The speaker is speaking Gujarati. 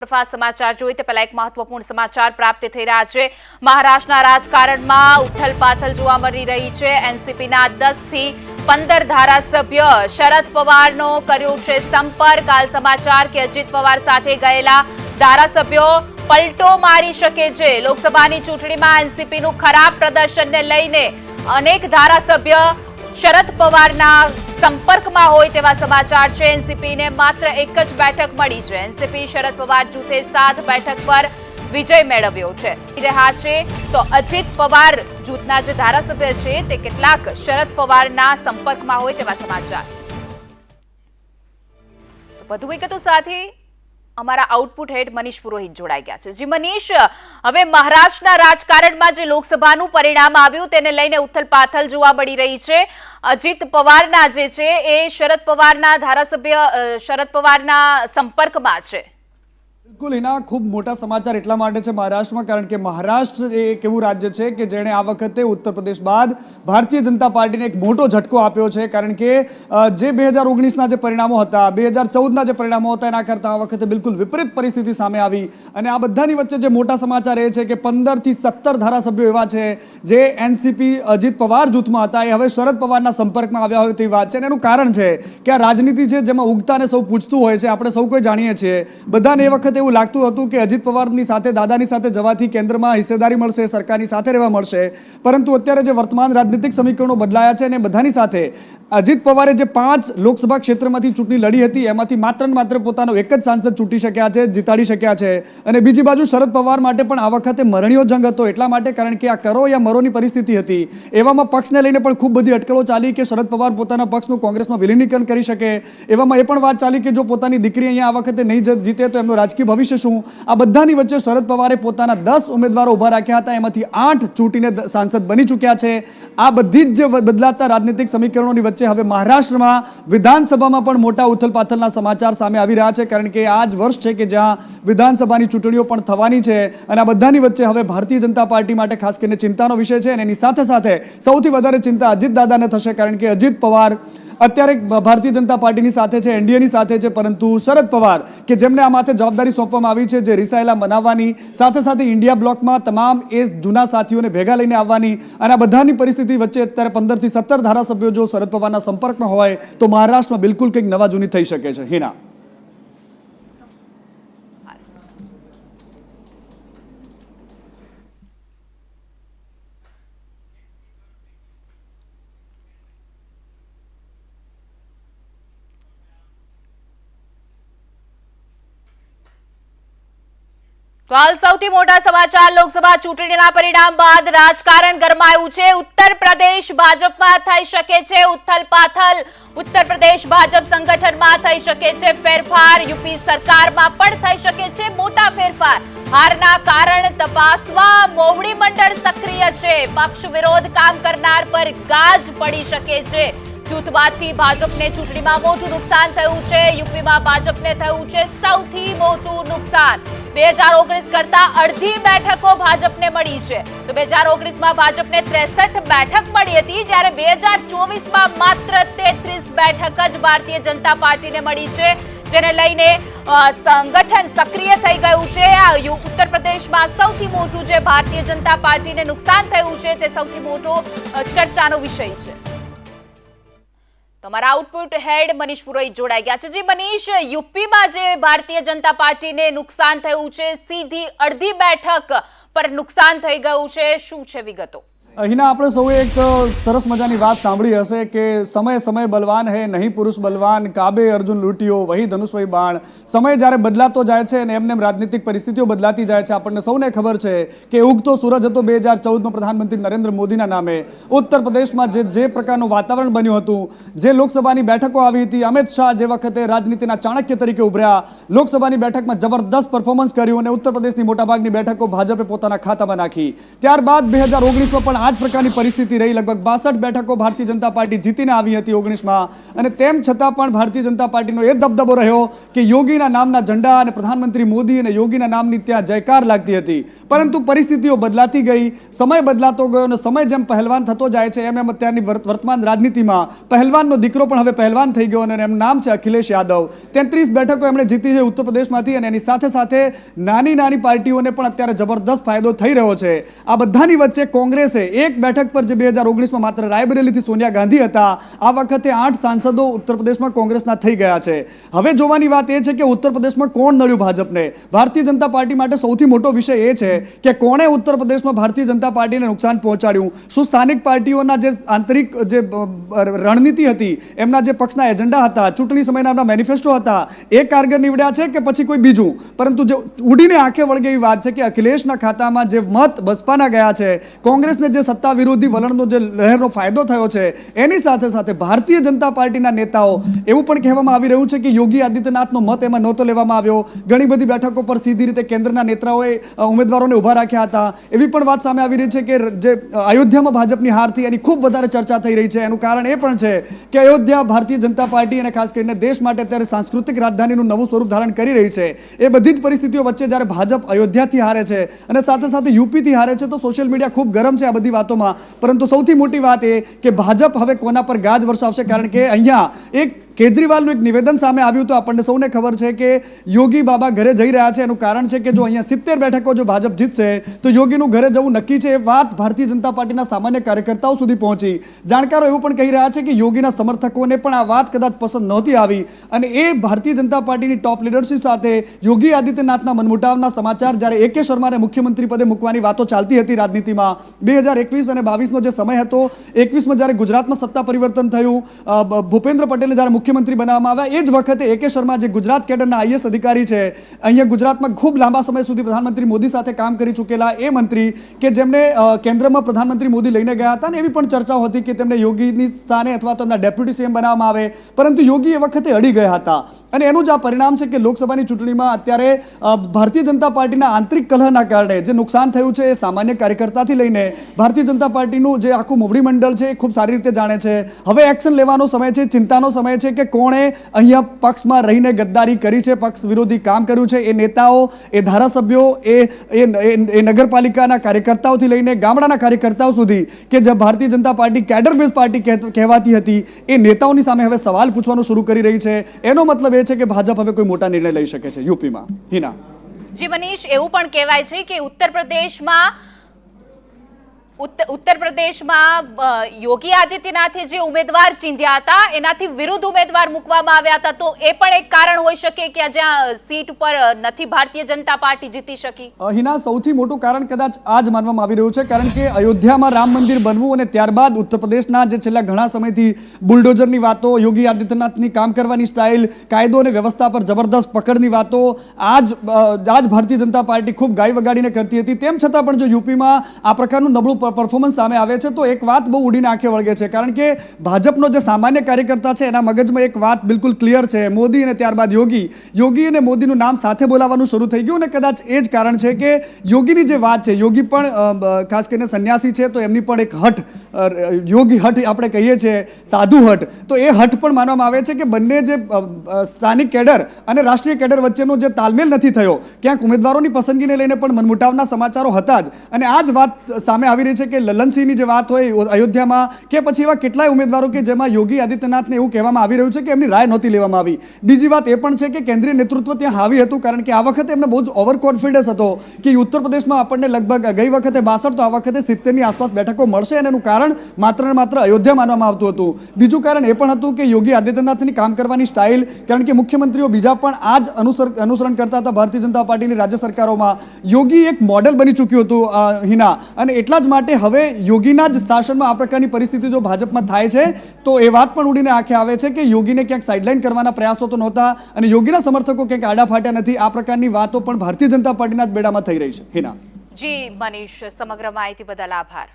તરફા સમાચાર જોઈએ તે પહેલા એક મહત્વપૂર્ણ સમાચાર પ્રાપ્ત થઈ રહ્યા છે. મહારાષ્ટ્રના રાજકારણમાં ઉથલપાથલ જોવા મળી રહી છે. એનસીપીના દસથી પંદર ધારાસભ્ય શરદ પવારનો કર્યો છે સંપર્ક. હાલ સમાચાર કે અજીત પવાર સાથે ગયેલા ધારાસભ્યો પલટો મારી શકે છે. લોકસભાની ચૂંટણીમાં એનસીપીનું ખરાબ પ્રદર્શનને લઈને અનેક ધારાસભ્ય શરદ પવારના સંપર્કમાં હોય તેવા સમાચાર છે. એનસીપીને માત્ર એક જ બેઠક મળી છે. એનસીપી શરદ પવાર જૂથે સાત બેઠક પર વિજય મેળવ્યો છે. રહ્યા છે તો અજીત પવાર જૂથના જે ધારાસભ્ય છે તે કેટલાક શરદ પવારના સંપર્કમાં હોય તેવા સમાચાર. વધુ વિગતો સાથે અમારા આઉટપુટ હેડ મનીષ પુરોહિત જોડાઈ ગયા છે. જી મનીષ, હવે મહારાષ્ટ્રના રાજકારણમાં જે લોકસભાનું પરિણામ આવ્યું તેને લઈને ઉથલપાથલ જોવા મળી રહી છે. અજીત પવારના જે છે એ શરદ પવારના ધારાસભ્ય શરદ પવારના સંપર્કમાં છે. બિલકુલ એના ખૂબ મોટા સમાચાર એટલા માટે છે મહારાષ્ટ્રમાં, કારણ કે મહારાષ્ટ્ર એ એક એવું રાજ્ય છે કે જેણે આ વખતે ઉત્તર પ્રદેશ બાદ ભારતીય જનતા પાર્ટીને એક મોટો ઝટકો આપ્યો છે. કારણ કે જે બે હજાર ઓગણીસના જે પરિણામો હતા, બે હજાર ચૌદના જે પરિણામો હતા, એના કરતાં આ વખતે બિલકુલ વિપરીત પરિસ્થિતિ સામે આવી. અને આ બધાની વચ્ચે જે મોટા સમાચાર એ છે કે પંદરથી સત્તર ધારાસભ્યો એવા છે જે એનસીપી અજીત પવાર જૂથમાં હતા. એ હવે શરદ પવારના સંપર્કમાં આવ્યા હોય તેવી વાત છે. અને એનું કારણ છે કે આ રાજનીતિ છે જેમાં ઉગતાને સૌ પૂછતું હોય છે. આપણે સૌ કોઈ જાણીએ છીએ. બધાને એ વખતે એવું લાગતું હતું કે અજીત પવારની સાથે, દાદાની સાથે જવાથી કેન્દ્રમાં હિસ્સેદારી મળશે, સરકારની સાથે રહેવા મળશે. પરંતુ અત્યારે જે વર્તમાન રાજનીતિક સમીકરણો બદલાયા છે અને બધાની સાથે અજીત પવારે જે પાંચ લોકસભા ક્ષેત્રમાંથી ચૂંટણી લડી હતી, એમાંથી માત્ર ને માત્ર પોતાનો એક જ સાંસદ ચૂંટી શક્યા છે, જીતાડી શક્યા છે. અને બીજી બાજુ શરદ પવાર માટે પણ આ વખતે મરણીયો જંગ હતો, એટલા માટે કારણ કે આ કરો યા મરોની પરિસ્થિતિ હતી. એવામાં પક્ષને લઈને પણ ખૂબ બધી અટકળો ચાલી કે શરદ પવાર પોતાના પક્ષનું કોંગ્રેસમાં વિલીનીકરણ કરી શકે. એવામાં એ પણ વાત ચાલી કે જો પોતાની દીકરી અહીંયા આ વખતે નહીં જીતે તો એમનો રાજકીય ભવિષ્ય શું? આ બધાની વચ્ચે શરદ પવારે પોતાના દસ ઉમેદવારો ઊભા રાખ્યા હતા. એમાંથી આઠ ચૂંટીને સાંસદ બની ચૂક્યા છે. આ બધી જ બદલાતા રાજનીતિક સમીકરણોની વચ્ચે હવે મહારાષ્ટ્રમાં વિધાનસભામાં પણ મોટા ઉથલપાથલના સમાચાર સામે આવી રહ્યા છે. કારણ કે આ જ વર્ષ છે કે જ્યાં વિધાનસભાની ચૂંટણીઓ પણ થવાની છે અને આ બધાની વચ્ચે હવે ભારતીય જનતા પાર્ટી માટે ખાસ કરીને ચિંતાનો વિષય છે અને એની સાથે સાથે સૌથી વધારે ચિંતા અજીત દાદાને થશે. કારણ કે અજીત પવાર અત્યારે ભારતીય જનતા પાર્ટીની સાથે છે, એનડીએની સાથે છે, પરંતુ શરદ પવાર, કે જેમને આ માથે જવાબદારી સોંપવામાં આવી છે, જે રિસાયેલા મનાવવાની, સાથે સાથે ઇન્ડિયા બ્લોકમાં તમામ એ જૂના સાથીઓને ભેગા લઈને આવવાની અને આ બધાની પરિસ્થિતિ વચ્ચે અત્યારે પંદરથી સત્તર ધારાસભ્યો જો શરદ પવારના સંપર્કમાં હોય, તો મહારાષ્ટ્રમાં બિલકુલ કંઈક નવા જૂની થઈ શકે છે. હિના. તો હાલ સૌથી મોટા સમાચાર લોકસભા ચૂંટણીના પરિણામ બાદ રાજકારણ ગરમાયું છે. ઉત્તર પ્રદેશ ભાજપમાં થઈ શકે છે ઉથલપાથલ ઉત્તર પ્રદેશ ભાજપ સંગઠનમાં થઈ શકે છે ફેરફાર. યુપી સરકારમાં પણ થઈ શકે છે મોટા ફેરફાર. હારના કારણ તપાસવા મોવડી મંડળ સક્રિય છે. પક્ષ વિરોધ કામ કરનાર પર ગાજ પડી શકે છે. જૂથવાદથી ભાજપને ચૂંટણીમાં મોટું નુકસાન થયું છે. યુપીમાં ભાજપને થયું છે સૌથી મોટું નુકસાન. બે હજાર ઓગણીસ કરતા અડધી બેઠકો ભાજપને મળી છે. તો બે હજાર ઓગણીસમાં ભાજપને ત્રેસઠ બેઠક મળી હતી, જ્યારે બે હજાર ચોવીસમાં માત્ર તેત્રીસ બેઠક જ ભારતીય જનતા પાર્ટીને મળી છે, જેને લઈને સંગઠન સક્રિય થઈ ગયું છે. આ ઉત્તર પ્રદેશમાં સૌથી મોટું જે ભારતીય જનતા પાર્ટીને નુકસાન થયું છે, તે સૌથી મોટો ચર્ચાનો વિષય છે. તમારા આઉટપુટ હેડ મનીષ પુરોહિત જોડાઈ ગયા છે. જી મનીષ, યુપીમાં જે ભારતીય જનતા પાર્ટીને નુકસાન થયું છે, સીધી અડધી બેઠક પર નુકસાન થઈ ગયું છે. શું છે વિગતો? અહીંના આપણે સૌએ એક સરસ મજાની વાત સાંભળી હશે કે સમય સમય બલવાન હે, નહીં પુરુષ બલવાન, કાબે અર્જુન લૂંટ્યો, વહી ધનુષભાઈ બાણ. સમય જ્યારે બદલાતો જાય છે અને એમને રાજનીતિક પરિસ્થિતિઓ બદલાતી જાય છે, આપણને સૌને ખબર છે કે ઉગતો સૂરજ હતો બે હજાર ચૌદમાં પ્રધાનમંત્રી નરેન્દ્ર મોદીના નામે. ઉત્તર પ્રદેશમાં જે જે પ્રકારનું વાતાવરણ બન્યું હતું, જે લોકસભાની બેઠકો આવી હતી, અમિત શાહ જે વખતે રાજનીતિના ચાણક્ય તરીકે ઉભર્યા, લોકસભાની બેઠકમાં જબરદસ્ત પરફોર્મન્સ કર્યું અને ઉત્તર પ્રદેશની મોટાભાગની બેઠકો ભાજપે પોતાના ખાતામાં નાખી. ત્યારબાદ બે હજાર ઓગણીસમાં પણ આ આ જ પ્રકારની પરિસ્થિતિ રહી. લગભગ બાસઠ બેઠકો ભારતીય જનતા પાર્ટી જીતીને આવી હતી ઓગણીસમાં. અને તેમ છતાં પણ ભારતીય જનતા પાર્ટીનો એ દબદબો રહ્યો કે યોગીના નામના ઝંડા અને પ્રધાનમંત્રી મોદી અને યોગીના નામની ત્યાં જયકાર લાગતી હતી. પરંતુ પરિસ્થિતિઓ બદલાતી ગઈ. સમય બદલાતો ગયો અને સમય જેમ પહેલવાન થતો જાય છે, એમ એમ અત્યારની વર્તમાન રાજનીતિમાં પહેલવાનનો દીકરો પણ હવે પહેલવાન થઈ ગયો અને એમનું નામ છે અખિલેશ યાદવ. તેત્રીસ બેઠકો એમણે જીતી છે ઉત્તર પ્રદેશમાંથી અને એની સાથે સાથે નાની નાની પાર્ટીઓને પણ અત્યારે જબરદસ્ત ફાયદો થઈ રહ્યો છે. આ બધાની વચ્ચે કોંગ્રેસે એક બેઠક પર જે બે હજાર ઓગણીસમાં માત્ર રાયબરેલીથી સોનિયા ગાંધી હતા, આ વખતે આઠ સાંસદો ઉત્તર પ્રદેશમાં કોંગ્રેસના થઈ ગયા છે. હવે જોવાની વાત એ છે કે ઉત્તર પ્રદેશમાં કોણ નડ્યું ભાજપને? ભારતીય જનતા પાર્ટી માટે સૌથી મોટો વિષય એ છે કે કોણે ઉત્તર પ્રદેશમાં ભારતીય જનતા પાર્ટીને નુકસાન પહોંચાડ્યું? શું સ્થાનિક પાર્ટીઓના જે આંતરિક, જે રણનીતિ હતી, એમના જે પક્ષના એજન્ડા હતા, ચૂંટણી સમયના એમના મેનિફેસ્ટો હતા, એ કારગર નીવડ્યા છે કે પછી કોઈ બીજું? પરંતુ જે ઉડીને આંખે વળગે એવી વાત છે કે અખિલેશના ખાતામાં જે મત બસપાના ગયા છે, કોંગ્રેસને જે સત્તા વિરોધી વલણનો જે લહેરનો ફાયદો થયો છે, એની સાથે સાથે ભારતીય જનતા પાર્ટીના નેતાઓ, એવું પણ કહેવામાં આવી રહ્યું છે કે યોગી આદિત્યનાથનો મત એમાં નહોતો લેવામાં આવ્યો. ઘણી બધી બેઠકો પર સીધી રીતે કેન્દ્રના નેતાઓએ ઉમેદવારોને ઊભા રાખ્યા હતા. એવી પણ વાત સામે આવી રહી છે કે જે અયોધ્યામાં ભાજપની હાર થઈ, એની ખૂબ વધારે ચર્ચા થઈ રહી છે. એનું કારણ એ પણ છે કે અયોધ્યા ભારતીય જનતા પાર્ટી અને ખાસ કરીને દેશ માટે અત્યારે સાંસ્કૃતિક રાજધાનીનું નવું સ્વરૂપ ધારણ કરી રહી છે. એ બધી જ પરિસ્થિતિઓ વચ્ચે જ્યારે ભાજપ અયોધ્યાથી હારે છે અને સાથે સાથે યુપીથી હારે છે, તો સોશિયલ મીડિયા ખૂબ ગરમ છે આ બધી વાતોમાં. પરંતુ સૌથી મોટી વાત એ કે ભાજપ હવે કોના પર ગાજ વરસાવશે? કારણ કે અહીંયા એક કેજરીવાલનું એક નિવેદન સામે આવ્યું તો આપણને સૌને ખબર છે કે યોગી બાબા ઘરે જઈ રહ્યા છે. એનું કારણ છે કે જો અહીંયા સિત્તેર બેઠકો જો ભાજપ જીતશે, તો યોગીનું ઘરે જવું નક્કી છે. એ વાત ભારતીય જનતા પાર્ટીના સામાન્ય કાર્યકર્તાઓ સુધી પહોંચી. જાણકારો એવું પણ કહી રહ્યા છે કે યોગીના સમર્થકોને પણ આ વાત કદાચ પસંદ નહોતી આવી. અને એ ભારતીય જનતા પાર્ટીની ટોપ લીડરશિપ સાથે યોગી આદિત્યનાથના મનમુટાવના સમાચાર જ્યારે એ કે શર્માને મુખ્યમંત્રી પદે મૂકવાની વાતો ચાલતી હતી રાજનીતિમાં, બે હજાર એકવીસ અને બાવીસનો જે સમય હતો, એકવીસમાં જ્યારે ગુજરાતમાં સત્તા પરિવર્તન થયું ભૂપેન્દ્ર પટેલે જ્યારે મુખ્યમંત્રી બનાવવામાં આવ્યા. એ જ વખતે એ કે શર્મા જે ગુજરાત કેડરના આઈએસ અધિકારી છે, અહીંયા ગુજરાતમાં ખૂબ લાંબા સમય સુધી પ્રધાનમંત્રી મોદી સાથે કામ કરી ચૂકેલા એ મંત્રી કે જેમને કેન્દ્રમાં પ્રધાનમંત્રી મોદી લઈને ગયા હતા ને એવી પણ ચર્ચાઓ હતી કે તેમને યોગીની સ્થાને અથવા તો એમના ડેપ્યુટી સીએમ બનાવવામાં આવે. પરંતુ યોગી એ વખતે અડી ગયા હતા. અને એનું જ આ પરિણામ છે કે લોકસભાની ચૂંટણીમાં અત્યારે ભારતીય જનતા પાર્ટીના આંતરિક કલહના કારણે જે નુકસાન થયું છે એ સામાન્ય કાર્યકર્તાથી લઈને ભારતીય જનતા પાર્ટીનું જે આખું મોવડી મંડળ છે એ ખૂબ સારી રીતે જાણે છે. હવે એક્શન લેવાનો સમય છે, ચિંતાનો સમય છે કે કોણે અહીંયા પક્ષમાં રહીને ગદ્દારી કરી છે, પક્ષ વિરોધી કામ કર્યું છે. એ નેતાઓ, એ ધારાસભ્યો, એ એ નગરપાલિકાના કાર્યકર્તાઓથી લઈને ગામડાના કાર્યકર્તાઓ સુધી કે જે Bharatiya Janata party, cadre base party કહેવાતી હતી, એ નેતાઓની સામે હવે સવાલ પૂછવાનું શરૂ કરી રહી છે. એનો મતલબ એ છે કે ભાજપ હવે કોઈ મોટા નિર્ણય લઈ શકે છે. યુપીમાં. હિના. જી, મનીષ, એવું પણ કહેવાય છે કે ઉત્તર પ્રદેશમાં ઉત્તર પ્રદેશમાં યોગી આદિત્યનાથે જે ઉમેદવાર ચીંધ્યા હતા, એનાથી વિરુદ્ધ ઉમેદવાર મૂકવામાં આવ્યા હતા. તો એ પણ એક કારણ હોઈ શકે કે જ્યાં સીટ ઉપર નથી ભારતીય જનતા પાર્ટી જીતી શકી? અહીંના સૌથી મોટું કારણ કદાચ આ જ માનવામાં આવી રહ્યું છે, કારણ કે અયોધ્યામાં રામ મંદિર બનવું અને ત્યારબાદ ઉત્તર પ્રદેશના જે છેલ્લા ઘણા સમયથી બુલડોઝરની વાતો, યોગી આદિત્યનાથની કામ કરવાની સ્ટાઇલ, કાયદો અને વ્યવસ્થા પર જબરદસ્ત પકડની વાતો, આજ આજ ભારતીય જનતા પાર્ટી ખૂબ ગાય વગાડીને કરતી હતી. તેમ છતાં પણ જો યુપીમાં આ પ્રકારનું નબળું પરફોર્મન્સ સામે આવે છે, તો એક વાત બહુ ઉડીને આંખે વળગે છે. કારણ કે ભાજપનો જે સામાન્ય કાર્યકર્તા છે, એના મગજમાં એક વાત બિલકુલ ક્લિયર છે. મોદી અને ત્યારબાદ યોગી. યોગી અને મોદીનું નામ સાથે બોલાવવાનું શરૂ થઈ ગયું અને કદાચ એ જ કારણ છે કે યોગીની જે વાત છે, યોગી પણ ખાસ કરીને સંન્યાસી છે, તો એમની પણ એક હઠ યોગી હઠ આપણે કહીએ છીએ, સાધુ હઠ. તો એ હઠ પણ માનવામાં આવે છે કે બંને જે સ્થાનિક કેડર અને રાષ્ટ્રીય કેડર વચ્ચેનો જે તાલમેલ નથી થયો. ક્યાંક ઉમેદવારોની પસંદગીને લઈને પણ મનમુટાવના સમાચારો હતા જ. અને આ જ વાત સામે આવી રહી છે કે લલનસિંહની જે વાત હોય અયોધ્યામાં કે પછી એવા કેટલાય ઉમેદવારો કે જેમાં યોગી આદિત્યનાથને એવું કહેવામાં આવી રહ્યું છે કે એમની રાય નહોતી લેવામાં આવી. બીજી વાત એ પણ છે કે કેન્દ્રીય નેતૃત્વ ત્યાં હાવી હતું કારણ કે આ વખતે એમને બહુ જ ઓવર કોન્ફિડન્સ હતો કે ઉત્તર પ્રદેશમાં આપણને લગભગ ગઈ વખતે બાસઠ, તો આ વખતે સિત્તેરની આસપાસ બેઠકો મળશે અને એનું કારણ માત્ર ને માત્ર અયોધ્યા માનવામાં આવતું હતું. બીજું કારણ એ પણ હતું કે યોગી આદિત્યનાથની કામ કરવાની સ્ટાઇલ કારણ કે મુખ્યમંત્રીઓ બીજા પણ આ જ અનુસર અનુસરણ કરતા હતા ભારતીય જનતા પાર્ટીની રાજ્ય સરકારોમાં. યોગી એક મોડેલ બની ચૂક્યું હતું હિના. અને એટલા જ માટે હવે યોગીના જ શાસનમાં આ પ્રકારની પરિસ્થિતિ જો ભાજપમાં થાય છે, તો એ વાત પણ ઉડીને આંખે આવે છે કે યોગીને ક્યાંક સાઇડલાઇન કરવાના પ્રયાસો તો નહોતા અને યોગીના સમર્થકો ક્યાંક આડા ફાટ્યા નથી. આ પ્રકારની વાતો પણ ભારતીય જનતા પાર્ટીના જ બેડામાં થઈ રહી છે. હિના. જી, મનીષ, સમગ્ર માહિતી બદલ આભાર.